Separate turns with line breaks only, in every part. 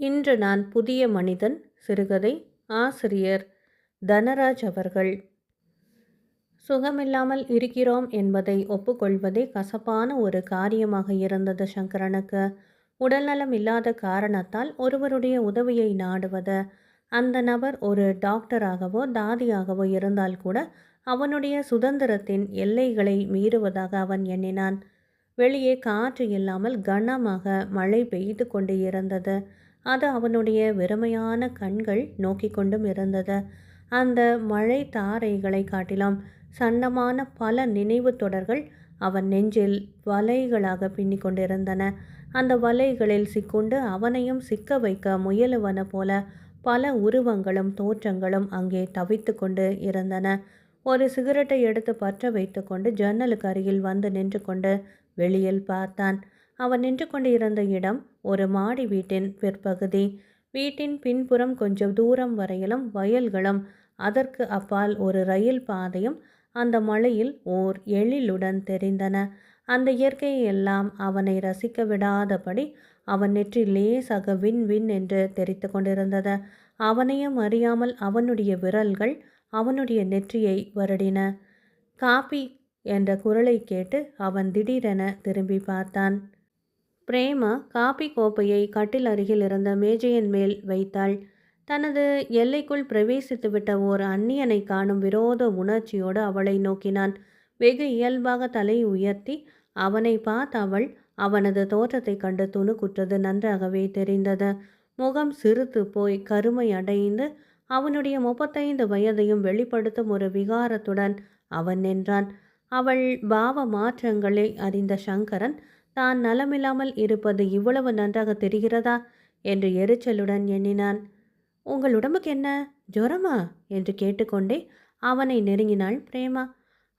இன்று நான் புதிய மனிதன் சிறுகதை ஆசிரியர் தனராஜ் அவர்கள். சுகமில்லாமல் இருக்கிறோம் என்பதை ஒப்புக்கொள்வதே கசப்பான ஒரு காரியமாக இருந்தது சங்கரனுக்கு. உடல்நலம் இல்லாத காரணத்தால் ஒருவருடைய உதவியை நாடுவது. அந்த நபர் ஒரு டாக்டராகவோ தாதியாகவோ இருந்தால் கூட அவனுடைய சுதந்திரத்தின் எல்லைகளை மீறுவதாக அவன் எண்ணினான். வெளியே காற்று இல்லாமல் கனமாக மழை பெய்து கொண்டு இருந்தது. அது அவனுடைய வெறுமையான கண்கள் நோக்கி கொண்டும் இருந்தது. அந்த மழை தாரைகளை காட்டிலும் சன்னமான பல நினைவு தொடர்கள் அவன் நெஞ்சில் வலைகளாக பின்னி கொண்டிருந்தன. அந்த வலைகளில் சிக்கொண்டு அவனையும் சிக்க வைக்க முயலுவன போல பல உருவங்களும் தோற்றங்களும் அங்கே தவித்து கொண்டு இருந்தன. ஒரு சிகரெட்டை எடுத்து பற்ற வைத்து கொண்டு ஜன்னலுக்கு அருகில் வந்து நின்று கொண்டு வெளியில் பார்த்தான். அவன் நின்று கொண்டிருந்த இடம் ஒரு மாடி வீட்டின் பிற்பகுதி. வீட்டின் பின்புறம் கொஞ்சம் தூரம் வரையிலும் வயல்களும். அதற்கு அப்பால் ஒரு ரயில் பாதையும் அந்த மலையில் ஓர் எழிலுடன் தெரிந்தன. அந்த இயற்கையை எல்லாம் அவனை ரசிக்க விடாதபடி அவன் நெற்றி லேசாக வின் வின் என்று தெரித்து கொண்டிருந்தது. அவனையும் அறியாமல் அவனுடைய விரல்கள் அவனுடைய நெற்றியை வருடின. காப்பி என்ற குரலை கேட்டு அவன் திடீரென திரும்பி பார்த்தான். பிரேமா காபி கோப்பையை கட்டில் அருகில் இருந்த மேஜையின் மேல் வைத்தாள். தனது எல்லைக்குள் பிரவேசித்துவிட்ட ஓர் அந்நியனை காணும் விரோத உணர்ச்சியோடு அவளை நோக்கினான். வெகு இயல்பாக தலை உயர்த்தி அவனை பார்த்த அவள் அவனது தோற்றத்தை கண்டு துணுக்குற்றது நன்றாகவே தெரிந்தது. முகம் சிறுத்து போய் கருமை அடைந்து அவனுடைய முப்பத்தைந்து வயதையும் வெளிப்படுத்தும் ஒரு விகாரத்துடன் அவன் நின்றான். அவள் பாவ மாற்றங்களை அறிந்த சங்கரன் தான் நலமில்லாமல் இருப்பது இவ்வளவு நன்றாக தெரிகிறதா? என்று எரிச்சலுடன் எண்ணினான். உங்கள் உடம்புக்கு என்ன? ஜுரமா? என்று கேட்டுக்கொண்டே அவனை நெருங்கினாள் பிரேமா.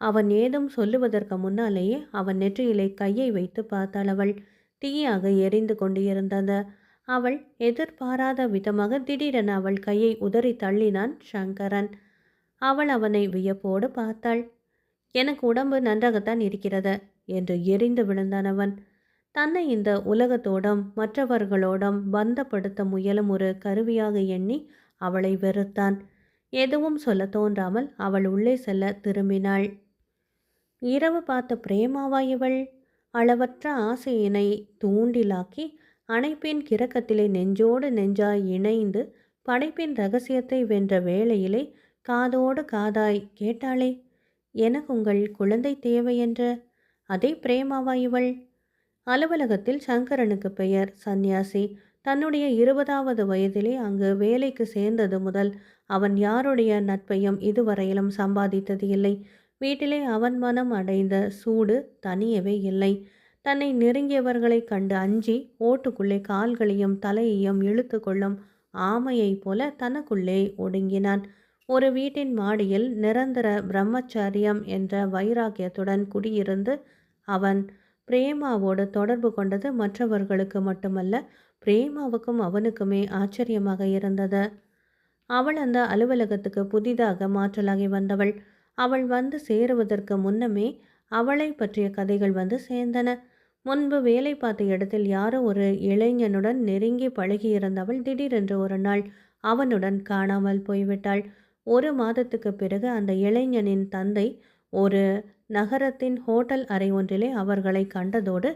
அவன் ஏதும் சொல்லுவதற்கு முன்னாலேயே அவன் நெற்றியிலே கையை வைத்து பார்த்தாள் அவள். தீயாக எரிந்து கொண்டு இருந்தது அவள் எதிர்பாராத விதமாக திடீரென அவள் கையை உதறி தள்ளினான் சங்கரன். அவள் அவனை வியப்போடு பார்த்தாள். எனக்கு உடம்பு நன்றாகத்தான் இருக்கிறது என்று எரிந்து விழுந்தான் அவன். தன்னை இந்த உலகத்தோடும் மற்றவர்களோடும் பந்தப்படுத்த முயலும் ஒரு கருவியாக எண்ணி அவளை வெறுத்தான். எதுவும் சொல்ல தோன்றாமல் அவள் உள்ளே செல்ல திரும்பினாள். இரவு பார்த்த பிரேமாவா இவள்? அளவற்ற ஆசையினை தூண்டிலாக்கி அணைப்பின் கிறக்கத்திலே நெஞ்சோடு நெஞ்சாய் இணைந்து படைப்பின் ரகசியத்தை வென்ற வேளையிலே காதோடு காதாய் கேட்டாளே எனக்கு உங்கள் குழந்தை தேவை என்ற? அதே பிரேமாவா இவள். அலுவலகத்தில் சங்கரனுக்கு பெயர் சந்நியாசி. தன்னுடைய இருபதாவது வயதிலே அங்கு வேலைக்கு சேர்ந்தது முதல் அவன் யாருடைய நட்பையும் இதுவரையிலும் சம்பாதித்தது இல்லை. வீட்டிலே அவன் மனம் அடைந்த சூடு தனியவே இல்லை. தன்னை நெருங்கியவர்களைக் கண்டு அஞ்சி ஓட்டுக்குள்ளே கால்களையும் தலையையும் இழுத்து கொள்ளும் ஆமையைப் போல தனக்குள்ளே ஒடுங்கினான். ஒரு வீட்டின் மாடியில் நிரந்தர பிரம்மச்சரியம் என்ற வைராக்கியத்துடன் குடியிருந்து அவன் பிரேமாவோடு தொடர்பு கொண்டது மற்றவர்களுக்கு மட்டுமல்ல பிரேமாவுக்கும் அவனுக்குமே ஆச்சரியமாக இருந்தது. அவள் அந்த அலுவலகத்துக்கு புதிதாக மாற்றலாகி வந்தவள். அவள் வந்து சேருவதற்கு முன்னமே அவளை பற்றிய கதைகள் வந்து சேர்ந்தன. முன்பு வேலை பார்த்த இடத்தில் யாரோ ஒரு இளைஞனுடன் நெருங்கி பழகியிருந்தவள் திடீரென்று ஒரு நாள் அவனுடன் காணாமல் போய்விட்டாள். ஒரு மாதத்துக்கு பிறகு அந்த இளைஞனின் தந்தை ஒரு நகரத்தின் ஹோட்டல் அறை ஒன்றிலே அவர்களை கண்டதோடு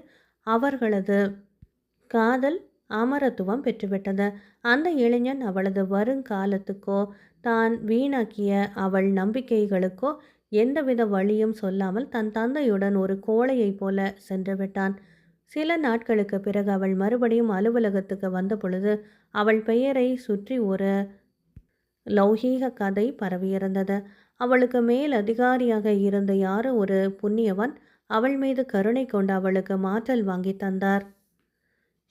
அவர்களது காதல் அமரத்துவம் பெற்றுவிட்டது. அந்த இளைஞன் அவளது வருங்காலத்துக்கோ தான் வீணாக்கிய அவள் நம்பிக்கைகளுக்கோ எந்தவித வழியும் சொல்லாமல் தன் தந்தையுடன் ஒரு கோழையைப் போல சென்று விட்டான். சில நாட்களுக்கு பிறகு அவள் மறுபடியும் அலுவலகத்துக்கு வந்த பொழுது அவள் பெயரை சுற்றி ஒரு லௌகீக கதை பரவியிருந்தது. அவளுக்கு மேல் அதிகாரியாக இருந்த யாரோ ஒரு புண்ணியவன் அவள் மீது கருணை கொண்டு அவளுக்கு மாற்றல் வாங்கி தந்தார்.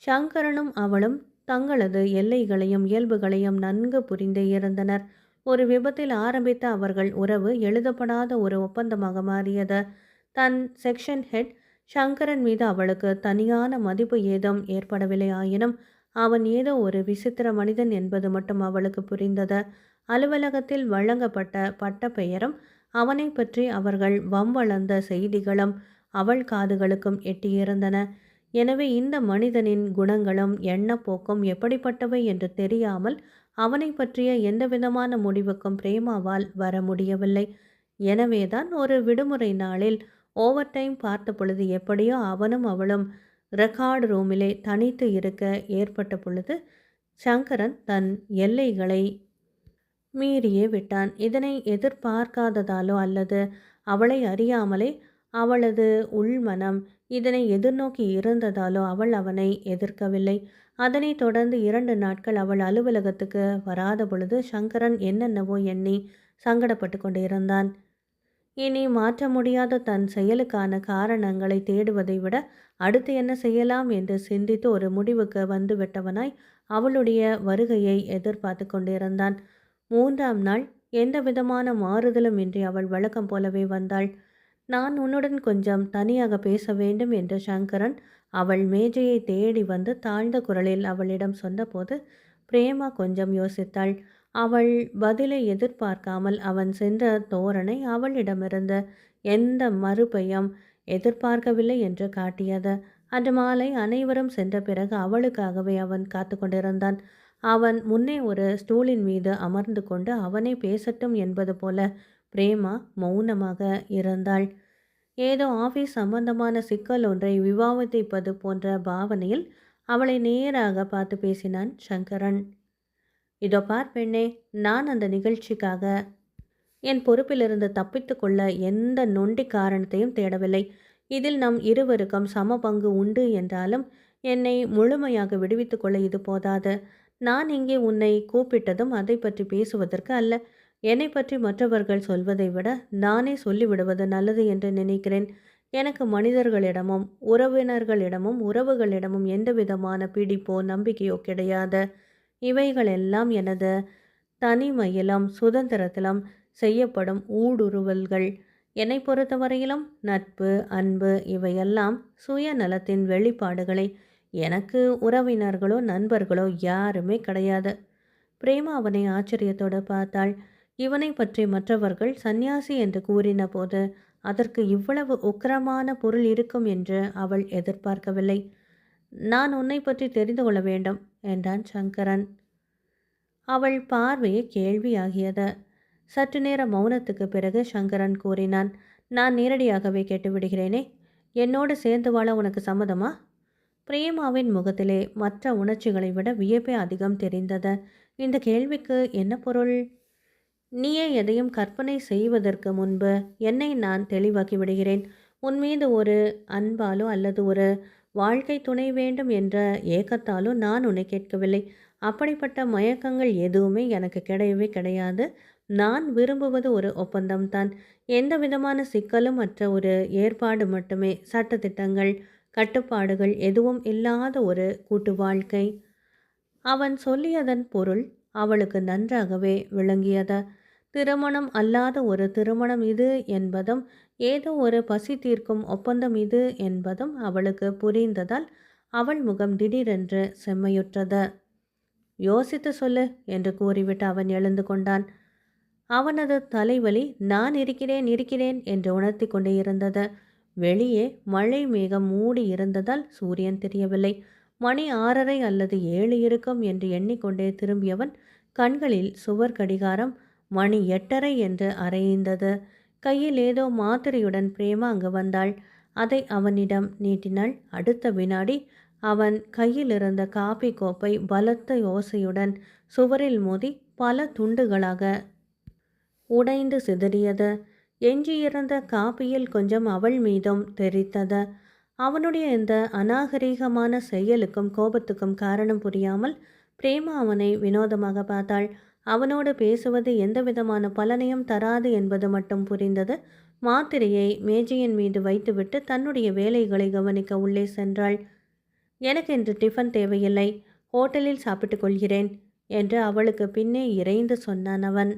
சங்கரனும் அவளும் தங்களது எல்லைகளையும் இயல்புகளையும் நன்கு புரிந்து இருந்தனர். ஒரு விபத்தில் ஆரம்பித்த அவர்கள் உறவு எழுதப்படாத ஒரு ஒப்பந்தமாக மாறியது. தன் செக்ஷன் ஹெட் சங்கரன் மீது அவளுக்கு தனியான மதிப்பு ஏதும் ஏற்படவில்லை ஆயினும் அவன் ஏதோ ஒரு விசித்திர மனிதன் என்பது மட்டும் அவளுக்கு புரிந்தது. அலுவலகத்தில் வழங்கப்பட்ட பட்ட பெயரும் அவனை பற்றி அவர்கள் வம்பளந்த செய்திகளும் அவள் காதுகளுக்கும் எட்டியிருந்தன. எனவே இந்த மனிதனின் குணங்களும் எண்ணப்போக்கும் எப்படிப்பட்டவை என்று தெரியாமல் அவனை பற்றிய எந்தவிதமான முடிவுக்கும் பிரேமாவால் வர முடியவில்லை. எனவேதான் ஒரு விடுமுறை நாளில் ஓவர் டைம் பார்த்த பொழுது எப்படியோ அவனும் அவளும் ரெக்கார்டு ரூமிலே தனித்து இருக்க ஏற்பட்ட பொழுது சங்கரன் தன் எல்லைகளை மீறியே விட்டான். இதனை எதிர்பார்க்காததாலோ அல்லது அவளை அறியாமலே அவளது உள்மனம் இதனை எதிர்நோக்கி இருந்ததாலோ அவள் அவனை எதிர்க்கவில்லை. அதனைத் தொடர்ந்து இரண்டு நாட்கள் அவள் அலுவலகத்துக்கு வராத பொழுது சங்கரன் என்னென்னவோ எண்ணி சங்கடப்பட்டு கொண்டிருந்தான். இனி மாற்ற முடியாத தன் செயலுக்கான காரணங்களை தேடுவதை விட அடுத்து என்ன செய்யலாம் என்று சிந்தித்து ஒரு முடிவுக்கு வந்து விட்டவனாய் அவளுடைய வருகையை எதிர்பார்த்து கொண்டிருந்தான். மூன்றாம் நாள் எந்த விதமான மாறுதலும் இன்றி அவள் வழக்கம் போலவே வந்தாள். நான் உன்னுடன் கொஞ்சம் தனியாக பேச வேண்டும் என்று சங்கரன் அவள் மேஜையை தேடி வந்து தாழ்ந்த குரலில் அவளிடம் சொன்னபோது பிரேமா கொஞ்சம் யோசித்தாள். அவள் பதிலை எதிர்பார்க்காமல் அவன் சென்ற தோரணை அவளிடமிருந்த எந்த மறுபையும் எதிர்பார்க்கவில்லை என்று காட்டியது. அன்று மாலை அனைவரும் சென்ற பிறகு அவளுக்காகவே அவன் காத்து கொண்டிருந்தான். அவன் முன்னே ஒரு ஸ்டூலின் மீது அமர்ந்து கொண்டு அவனே பேசட்டும் என்பது போல பிரேமா மௌனமாக இருந்தாள். ஏதோ ஆஃபீஸ் சம்பந்தமான சிக்கல் ஒன்றை விவாதிப்பது போன்ற பாவனையில் அவளை நேராக பார்த்து பேசினான் சங்கரன். இதோ பார் பெண்ணே நான் அந்த நிகழ்ச்சிக்காக. என் பொறுப்பிலிருந்து தப்பித்து கொள்ள எந்த நொண்டி காரணத்தையும் தேடவில்லை. இதில் நம் இருவருக்கும் சம பங்கு உண்டு என்றாலும் என்னை முழுமையாக விடுவித்து கொள்ள இது போதாது. நான் இங்கே உன்னை கூப்பிட்டதும் அதை பற்றி பேசுவதற்கு அல்ல. என்னை பற்றி மற்றவர்கள் சொல்வதை விட நானே சொல்லிவிடுவது நல்லது என்று நினைக்கிறேன். எனக்கு மனிதர்களிடமும் உறவினர்களிடமும் உறவுகளிடமும் எந்த விதமான பிடிப்போ நம்பிக்கையோ கிடையாது. இவைகளெல்லாம் எனது தனிமையிலும் சுதந்திரத்திலும் செய்யப்படும் ஊடுருவல்கள். என்னை பொறுத்தவரையிலும் நட்பு அன்பு இவையெல்லாம் சுயநலத்தின் வெளிப்பாடுகளை எனக்கு உறவினர்களோ நண்பர்களோ யாருமே கிடையாது. பிரேமா அவனை ஆச்சரியத்தோடு பார்த்தாள். இவனை பற்றி மற்றவர்கள் சந்நியாசி என்று கூறின போது அதற்கு இவ்வளவு உக்கிரமான பொருள் இருக்கும் என்று அவள் எதிர்பார்க்கவில்லை. நான் உன்னை பற்றி தெரிந்து கொள்ள வேண்டும் என்றான் சங்கரன். அவள் பார்வையை கேள்வியாகியது. சற்று நேர மௌனத்துக்கு பிறகு சங்கரன் கூறினான் நான் நேரடியாகவே கேட்டுவிடுகிறேனே என்னோடு சேர்ந்து வாழ உனக்கு சம்மதமா? பிரேமாவின் முகத்திலே மற்ற உணர்ச்சிகளை விட வியப்பே அதிகம் தெரிந்தது. இந்த கேள்விக்கு என்ன பொருள்? நீயே எதையும் கற்பனை செய்வதற்கு முன்பு என்னை நான் தெளிவாக்கி விடுகிறேன். உன் மீது ஒரு அன்பாலோ அல்லது ஒரு வாழ்க்கை துணை வேண்டும் என்ற ஏக்கத்தாலும் நான் உன்னை கேட்கவில்லை. அப்படிப்பட்ட மயக்கங்கள் எதுவுமே எனக்கு கிடையவே கிடையாது. நான் விரும்புவது ஒரு ஒப்பந்தம்தான். எந்த விதமான சிக்கலும் மற்ற ஒரு ஏற்பாடு மட்டுமே. சட்டத்திட்டங்கள் கட்டுப்பாடுகள் எதுவும் இல்லாத ஒரு கூட்டு வாழ்க்கை. அவன் சொல்லியதன் பொருள் அவளுக்கு நன்றாகவே விளங்கியது. திருமணம் அல்லாத ஒரு திருமணம் இது என்பதும் ஏதோ ஒரு பசி தீர்க்கும் ஒப்பந்தம் இது என்பதும் அவளுக்கு புரிந்ததால் அவள் முகம் திடீரென்று செம்மையுற்றது. யோசித்து சொல்லு என்று கூறிவிட்டு அவன் எழுந்து கொண்டான். அவனது தலைவலி நான் இருக்கிறேன் இருக்கிறேன் என்று உணர்த்தி கொண்டே இருந்தது. வெளியே மழை மேகம் மூடி இருந்ததால் சூரியன் தெரியவில்லை. மணி ஆறரை அல்லது ஏழு இருக்கும் என்று எண்ணிக்கொண்டே திரும்பியவன் கண்களில் சுவர் கடிகாரம் மணி எட்டரை என்று அறைந்தது. கையில் ஏதோ மாத்திரையுடன் பிரேமா அங்கு வந்தாள். அதை அவனிடம் நீட்டினாள். அடுத்த வினாடி அவன் கையில் இருந்த காபி கோப்பை பலத்த யோசையுடன் சுவரில் மோதி பல துண்டுகளாக உடைந்து சிதறியது. எஞ்சியிருந்த காப்பியில் கொஞ்சம் அவள் மீதும் தெரித்தது. அவனுடைய இந்த அநாகரீகமான செயலுக்கும் கோபத்துக்கும் காரணம் புரியாமல் பிரேமா அவனை வினோதமாக பார்த்தாள். அவனோடு பேசுவது எந்தவிதமான பலனையும் தராது என்பது மட்டும் புரிந்தது. மாத்திரையை மேஜையின் மீது வைத்துவிட்டு தன்னுடைய வேலைகளை கவனிக்க உள்ளே சென்றாள். எனக்கு இன்று டிஃபன் தேவையில்லை. ஹோட்டலில் சாப்பிட்டு கொள்கிறேன் என்று அவளுக்கு பின்னே இறைந்து சொன்னான் அவன்.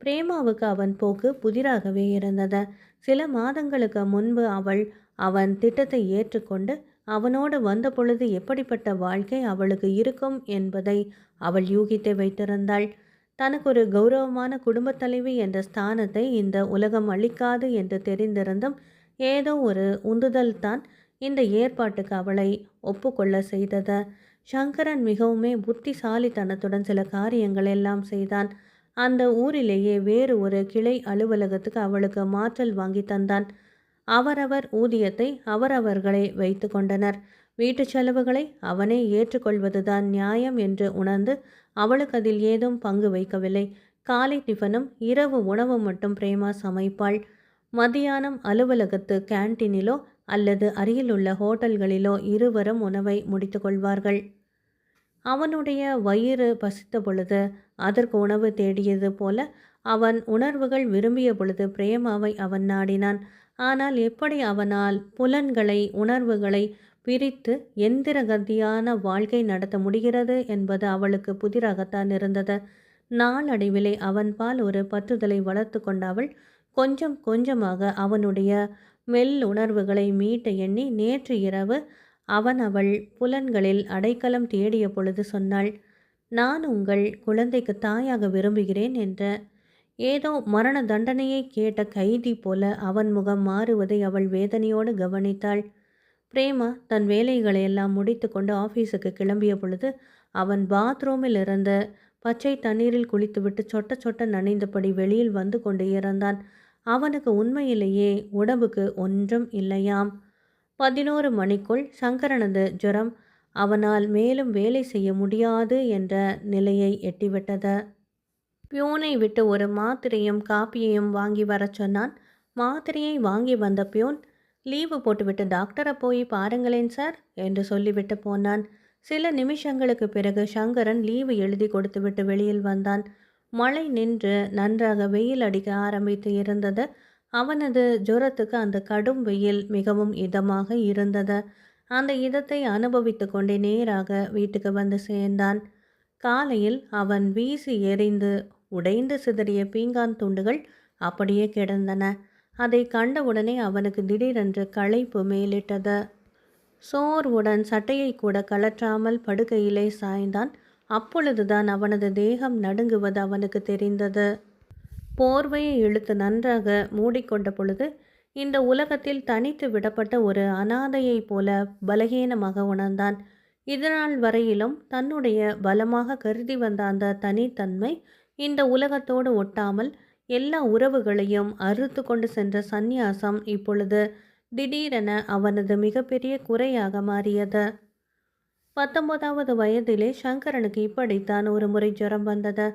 பிரேமாவுக்கு அவன் போக்கு புதிராகவே இருந்தது. சில மாதங்களுக்கு முன்பு அவள் அவன் திட்டத்தை ஏற்றுக்கொண்டு அவனோடு வந்த பொழுது எப்படிப்பட்ட வாழ்க்கை அவளுக்கு இருக்கும் என்பதை அவள் யூகித்து வைத்திருந்தாள். தனக்கு ஒரு கௌரவமான குடும்பத் தலைவி என்ற ஸ்தானத்தை இந்த உலகம் அளிக்காது என்று தெரிந்திருந்தும் ஏதோ ஒரு உந்துதல் தான் இந்த ஏற்பாட்டுக்கு அவளை ஒப்புக்கொள்ள செய்தது. சங்கரன் மிகவுமே புத்திசாலித்தனத்துடன் சில காரியங்கள் எல்லாம் செய்தான். அந்த ஊரிலேயே வேறு ஒரு கிளை அலுவலகத்துக்கு அவளுக்கு மாற்றல் வாங்கி தந்தான். அவரவர் ஊதியத்தை அவரவர்களே வைத்து கொண்டனர் வீட்டு செலவுகளை அவனே ஏற்றுக்கொள்வதுதான் நியாயம் என்று உணர்ந்து அவளுக்கு அதில் ஏதும் பங்கு வைக்கவில்லை. காலை டிஃபனும் இரவு உணவு மட்டும் பிரேமா சமைப்பாள். மதியானம் அலுவலகத்து கேன்டீனிலோ அல்லது அருகிலுள்ள ஹோட்டல்களிலோ இருவரும் உணவை முடித்து கொள்வார்கள் அவனுடைய வயிறு பசித்த பொழுது அதற்கு உணவு தேடியது போல அவன் உணர்வுகள் விரும்பிய பொழுது பிரேமாவை அவன் நாடினான். ஆனால் எப்படி அவனால் புலன்களை உணர்வுகளை பிரித்து எந்திர கதியான வாழ்க்கை நடத்த முடிகிறது என்பது அவளுக்கு புதிராகத்தான் இருந்தது. நாளடைவிலே அவன்பால் ஒரு பற்றுதலை வளர்த்து கொண்ட அவள் கொஞ்சம் கொஞ்சமாக அவனுடைய மெல் உணர்வுகளை மீட்ட எண்ணி நேற்று இரவு அவன் அவள் புலன்களில் அடைக்கலம் தேடிய பொழுது சொன்னாள் நான் உங்கள் குழந்தைக்கு தாயாக விரும்புகிறேன் என்ற ஏதோ மரண தண்டனையை கேட்ட கைதி போல அவன் முகம் மாறுவதை அவள் வேதனையோடு கவனித்தாள். பிரேமா தன் வேலைகளை எல்லாம் முடித்து கொண்டு ஆஃபீஸுக்கு கிளம்பிய பொழுது அவன் பாத்ரூமில் இருந்த பச்சை தண்ணீரில் குளித்துவிட்டு சொட்ட சொட்ட நனைந்தபடி வெளியில் வந்து கொண்டு இறந்தான். அவனுக்கு உண்மையிலேயே உடம்புக்கு ஒன்றும் இல்லையாம். பதினோரு மணிக்குள் சங்கரனது ஜுரம் அவனால் மேலும் வேலை செய்ய முடியாது என்ற நிலையை எட்டிவிட்டது. பியூனை விட்டு ஒரு மாத்திரையும் காப்பியையும் வாங்கி வர சொன்னான். மாத்திரையை வாங்கி வந்த பியூன் லீவு போட்டுவிட்டு டாக்டரை போய் பாருங்களேன் சார் என்று சொல்லிவிட்டு போனான். சில நிமிஷங்களுக்கு பிறகு சங்கரன் லீவு எழுதி கொடுத்துவிட்டு வெளியில் வந்தான். மழை நின்று நன்றாக வெயில் அடிக்க ஆரம்பித்து இருந்தது. அவனது ஜுரத்துக்கு அந்த கடும் வெயில் மிகவும் இதமாக இருந்தது. அந்த இதத்தை அனுபவித்து கொண்டே நேராக வீட்டுக்கு வந்து சேர்ந்தான். காலையில் அவன் வீசி எறிந்து உடைந்து சிதறிய பீங்கான் துண்டுகள் அப்படியே கிடந்தன. அதை கண்டவுடனே அவனுக்கு திடீரென்று களைப்பு மேலிட்டது. சோர்வுடன் சட்டையை கூட கலற்றாமல் படுக்கையிலே சாய்ந்தான். அப்பொழுதுதான் அவனது தேகம் நடுங்குவது அவனுக்கு தெரிந்தது. போர்வையை இழுத்து நன்றாக மூடிக்கொண்ட பொழுது இந்த உலகத்தில் தனித்து விடப்பட்ட ஒரு அனாதையைப் போல பலகீனமாக உணர்ந்தான். இதனால் வரையிலும் தன்னுடைய பலமாக கருதி வந்த அந்த தனித்தன்மை இந்த உலகத்தோடு ஒட்டாமல் எல்லா உறவுகளையும் அறுத்து கொண்டு சென்ற சந்நியாசம் இப்பொழுது திடீரென அவனது மிகப்பெரிய குறையாக மாறியது. பத்தொன்பதாவது வயதிலே சங்கரனுக்கு இப்படித்தான் ஒரு முறை ஜுரம் வந்தது.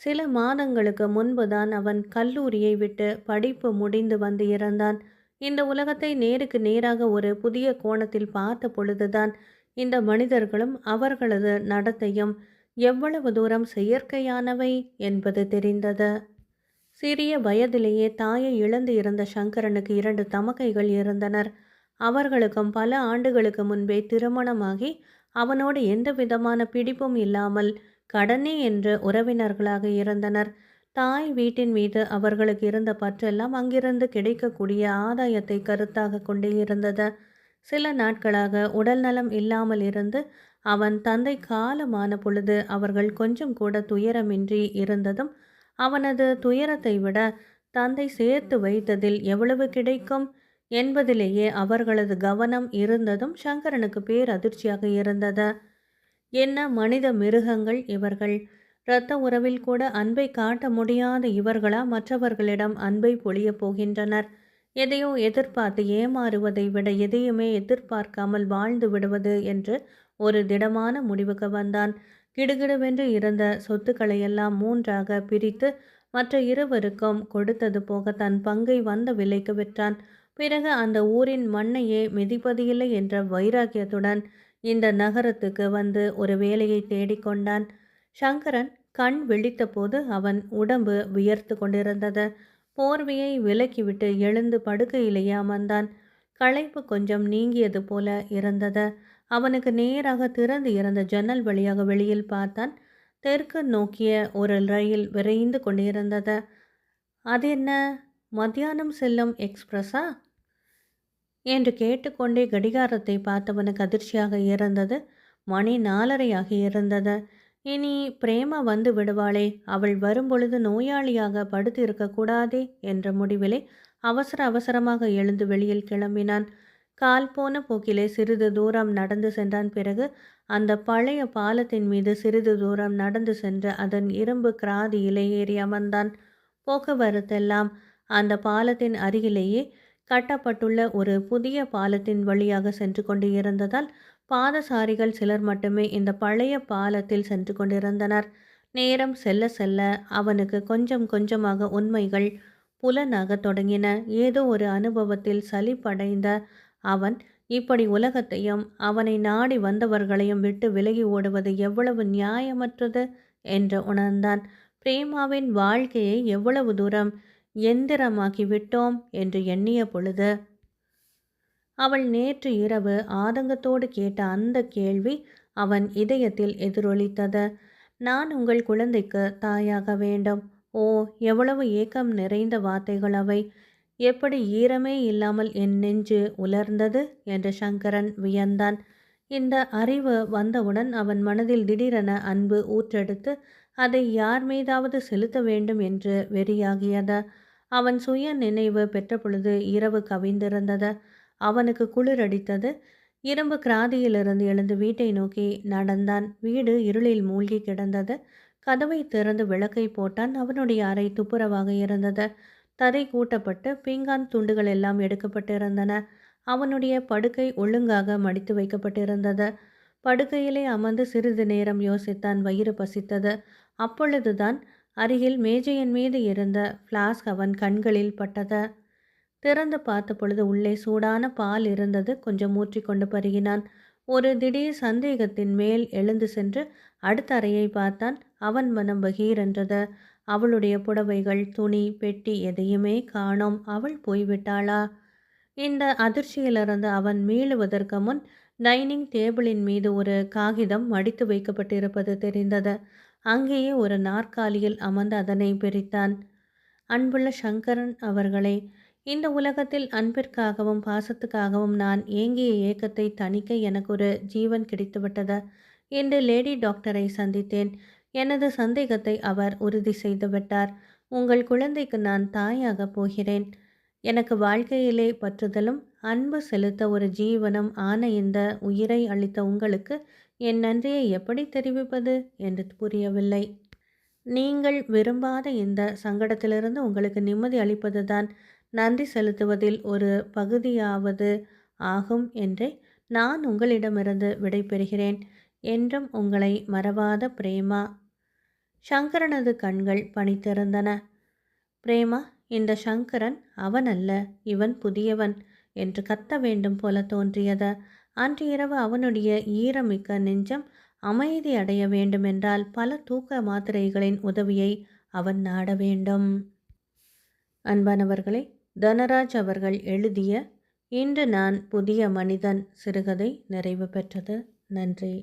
சில மாதங்களுக்கு முன்புதான் அவன் கல்லூரியை விட்டு படிப்பு முடிந்து வந்து இறந்தான். இந்த உலகத்தை நேருக்கு நேராக ஒரு புதிய கோணத்தில் பார்த்த பொழுதுதான் இந்த மனிதர்களும் அவர்களது நடத்தையும் எவ்வளவு தூரம் செயற்கையானவை என்பது தெரிந்தது. சிறிய வயதிலேயே தாயை இழந்து இருந்த சங்கரனுக்கு இரண்டு தமக்கைகள் இருந்தனர். அவர்களுக்கும் பல ஆண்டுகளுக்கு முன்பே திருமணமாகி அவனோடு எந்த விதமான பிடிப்பும் இல்லாமல் கடனே என்று உறவினர்களாக இருந்தனர். தாய் வீட்டின் மீது அவர்களுக்கு இருந்த பற்றெல்லாம் அங்கிருந்து கிடைக்கக்கூடிய ஆதாயத்தை கருத்தாக கொண்டே இருந்தது. சில நாட்களாக உடல் நலம் இல்லாமல் இருந்து அவன் தந்தை காலமான பொழுது அவர்கள் கொஞ்சம் கூட துயரமின்றி இருந்ததும் அவனது துயரத்தை விட தந்தை சேர்த்து வைத்ததில் எவ்வளவு கிடைக்கும் என்பதிலேயே அவர்களது கவனம் இருந்ததும் சங்கரனுக்கு பேரதிர்ச்சியாக இருந்தது. என்ன மனித மிருகங்கள் இவர்கள்? இரத்த உறவில் கூட அன்பை காட்ட முடியாத இவர்களா? மற்றவர்களிடம் அன்பை பொழியப் போகின்றனர். எதையோ எதிர்பார்த்து ஏமாறுவதை விட எதையுமே எதிர்பார்க்காமல் வாழ்ந்து விடுவது என்று ஒரு திடமான முடிவுக்கு வந்தான். கிடுகிடுவென்று இருந்த சொத்துக்களையெல்லாம் மூன்றாக பிரித்து மற்ற இருவருக்கும் கொடுத்தது போக தன் பங்கை வந்த விலைக்கு விற்றான். பிறகு அந்த ஊரின் மண்ணையே மிதிப்பதில்லை என்ற வைராக்கியத்துடன் இந்த நகரத்துக்கு வந்து ஒரு வேலையை தேடிக்கொண்டான் சங்கரன் கண் விழித்தபோது அவன் உடம்பு வியர்த்து கொண்டிருந்தது. போர்வையை விலக்கிவிட்டு எழுந்து படுக்கையிலேயே அமர்ந்தான். களைப்பு கொஞ்சம் நீங்கியது போல இருந்தது. அவனுக்கு நேராக திறந்து இருந்த ஜன்னல் வழியாக வெளியில் பார்த்தான். தெற்கு நோக்கிய ஒரு ரயில் விரைந்து கொண்டிருந்தது. அது என்ன? மத்தியானம் செல்லும் எக்ஸ்பிரஸா என்று கேட்டுக்கொண்டே கடிகாரத்தை பார்த்தவனுக்கு அதிர்ச்சியாக இருந்தது. மணி நாலரையாக இருந்தது. இனி பிரேமா வந்து விடுவாளே. அவள் வரும்பொழுது நோயாளியாக படுத்து இருக்கக்கூடாதே என்ற முடிவிலே அவசர அவசரமாக எழுந்து வெளியில் கிளம்பினான். கால் போன போக்கிலே சிறிது தூரம் நடந்து சென்றான் பிறகு அந்த பழைய பாலத்தின் மீது சிறிது தூரம் நடந்து சென்று அதன் இரும்பு கிராதியிலே ஏறி அமர்ந்தான். போக்குவரத்தெல்லாம் அந்த பாலத்தின் அருகிலேயே கட்டப்பட்டுள்ள ஒரு புதிய பாலத்தின் வழியாக சென்று கொண்டு இருந்ததால் பாதசாரிகள் சிலர் மட்டுமே இந்த பழைய பாலத்தில் சென்று கொண்டிருந்தனர். நேரம் செல்ல செல்ல அவனுக்கு கொஞ்சம் கொஞ்சமாக உண்மைகள் புலனாக தொடங்கின. ஏதோ ஒரு அனுபவத்தில் சலிப்படைந்த அவன் இப்படி உலகத்தையும் அவனை நாடி வந்தவர்களையும் விட்டு விலகி ஓடுவது எவ்வளவு நியாயமற்றது என்று உணர்ந்தான். பிரேமாவின் வாழ்க்கையை எவ்வளவு தூரம் எந்திரமாக்கி விட்டோம் என்று எண்ணிய பொழுது அவள் நேற்று இரவு ஆதங்கத்தோடு கேட்ட அந்த கேள்வி அவன் இதயத்தில் எதிரொலித்தது. நான் உங்கள் குழந்தைக்கு தாயாக வேண்டும். ஓ எவ்வளவு ஏக்கம் நிறைந்த வார்த்தைகள் அவை. எப்படி ஈரமே இல்லாமல் என் நெஞ்சு உலர்ந்தது? என்று சங்கரன் வியந்தான். இந்த அறிவு வந்தவுடன் அவன் மனதில் திடீரென அன்பு ஊற்றெடுத்து அதை யார் மீதாவது செலுத்த வேண்டும்? என்று வெறியாகியது. அவன் சுய நினைவு பெற்ற பொழுது இரவு கவிந்திருந்தது. அவனுக்கு குளிரடித்தது இரும்பு கிராதியிலிருந்து எழுந்து வீட்டை நோக்கி நடந்தான். வீடு இருளில் மூழ்கி கிடந்தது. கதவை திறந்து விளக்கை போட்டான். அவனுடைய அறை துப்புரவாக இருந்தது. தரை கூட்டப்பட்டு பீங்கான் துண்டுகள் எல்லாம் எடுக்கப்பட்டிருந்தன. அவனுடைய படுக்கை ஒழுங்காக மடித்து வைக்கப்பட்டிருந்தது. படுக்கையிலே அமர்ந்து சிறிது நேரம் யோசித்தான். வயிறு பசித்தது. அப்பொழுதுதான் அருகில் மேஜையின் மீது இருந்த ஃப்ளாஸ்க் அவன் கண்களில் பட்டது. திறந்து பார்த்த பொழுது உள்ளே சூடான பால் இருந்தது. கொஞ்சம் ஊற்றிக்கொண்டு பருகினான். ஒரு திடீர் சந்தேகத்தின் மேல் எழுந்து சென்று அடுத்த அறையை பார்த்தான். அவன் மனம் பகீரென்றது. அவளுடைய புடவைகள் துணி பெட்டி எதையுமே காணோம். அவள் போய்விட்டாளா? இந்த அதிர்ச்சியிலிருந்து அவன் மீளுவதற்கு முன் டைனிங் டேபிளின் மீது ஒரு காகிதம் மடித்து வைக்கப்பட்டிருப்பது தெரிந்தது. அங்கேயே ஒரு நாற்காலியில் அமர்ந்து அதனை பிரித்தான். அன்புள்ள சங்கரன் அவர்களே இந்த உலகத்தில் அன்பிற்காகவும் பாசத்துக்காகவும் நான் ஏங்கிய ஏக்கத்தை தணிக்க எனக்கு ஒரு ஜீவன் கிடைத்துவிட்டது. என்று லேடி டாக்டரை சந்தித்தேன். எனது சந்தேகத்தை அவர் உறுதி செய்துவிட்டார் உங்கள் குழந்தைக்கு நான் தாயாக போகிறேன். எனக்கு வாழ்க்கையிலே பற்றுதலும் அன்பு செலுத்த ஒரு ஜீவனம் ஆன இந்த உயிரை அளித்த உங்களுக்கு என் நன்றியை எப்படி தெரிவிப்பது என்று புரியவில்லை. நீங்கள் விரும்பாத இந்த சங்கடத்திலிருந்து உங்களுக்கு நிம்மதி அளிப்பதுதான் நன்றி செலுத்துவதில் ஒரு பகுதியாவது ஆகும் என்றே நான் உங்களிடமிருந்து விடைபெறுகிறேன். என்றும் உங்களை மறவாத பிரேமா. சங்கரனது கண்கள் பணித்திருந்தன பிரேமா இந்த சங்கரன் அவன் அல்ல இவன் புதியவன் என்று கத்த வேண்டும் போல தோன்றியது. அன்று இரவு அவனுடைய ஈரமிக்க நெஞ்சம் அமைதி அடைய வேண்டுமென்றால் பல தூக்க மாத்திரைகளின் உதவியை அவன் நாட வேண்டும். அன்பானவர்களே தனராஜ் அவர்கள் எழுதிய இன்று நான் புதிய மனிதன் சிறுகதை நிறைவு பெற்றது. நன்றி.